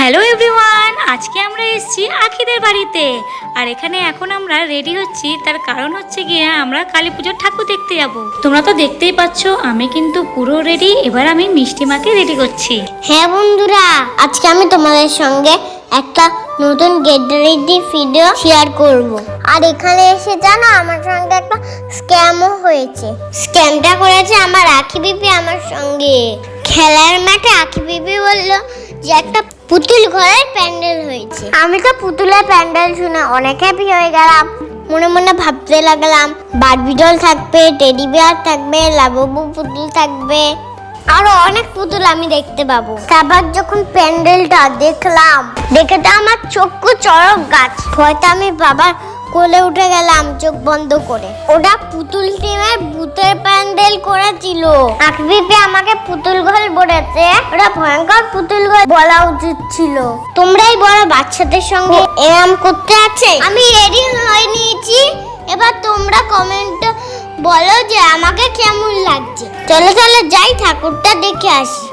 Hello everyone আজকে আমরা এসেছি আখিদের বাড়িতে। আর এখানে এখন আমরা রেডি হচ্ছি, তার কারণ হচ্ছে গিয়ে আমরা কালী পুজোর ঠাকুর দেখতে যাব। তোমরা তো দেখতেই পাচ্ছ, আমি কিন্তু পুরো রেডি এবার আমি মিষ্টি মাকে রেডি করছি। হ্যাঁ বন্ধুরা, আজকে আমি তোমাদের সঙ্গে একটা নতুন গেট রেডি ভিডিও শেয়ার করব। আর এখানে এসে জানো, আমার সঙ্গে একটা স্ক্যামও হয়েছে। স্ক্যামটা করেছে আমার আখি বিপি আমার সঙ্গে। খেলার মাঠে আখি বিপি বলল যে একটা পুতুল ঘরের প্যান্ডেল হয়েছে। আমি তো পুতুলের প্যান্ডেল শুনে অনেক হ্যাপি হয়ে গেলাম। মনে মনে ভাবতে লাগলাম বারবি ডল থাকবে টেডি বিয়ার থাকবে লাববু পুতুল থাকবে। আরও অনেক পুতুল আমি দেখতে পাবো। তারপর যখন প্যান্ডেলটা দেখলাম দেখে তো আমার চক্ষু চড়ক গাছ। হয়তো আমি বাবার কোলে উঠে গেলাম, চোখ বন্ধ করে। ওটা পুতুল টিমের ভূতের প্যান্ডেল করেছিল। আকবিপি আমাকে পুতুল ঘর বলেছে। ওটা ভয়ঙ্কর পুতুল ঘর বলা উচিত ছিল। তোমরাই বড় বাচ্চাদের সঙ্গে এরম করতে আছে। আমি রেডি হয়ে নিয়েছি। এবার তোমরা কমেন্ট বলো যে আমাকে কেমন লাগছে। চলো চলো, যাই ঠাকুরটা দেখে আসি।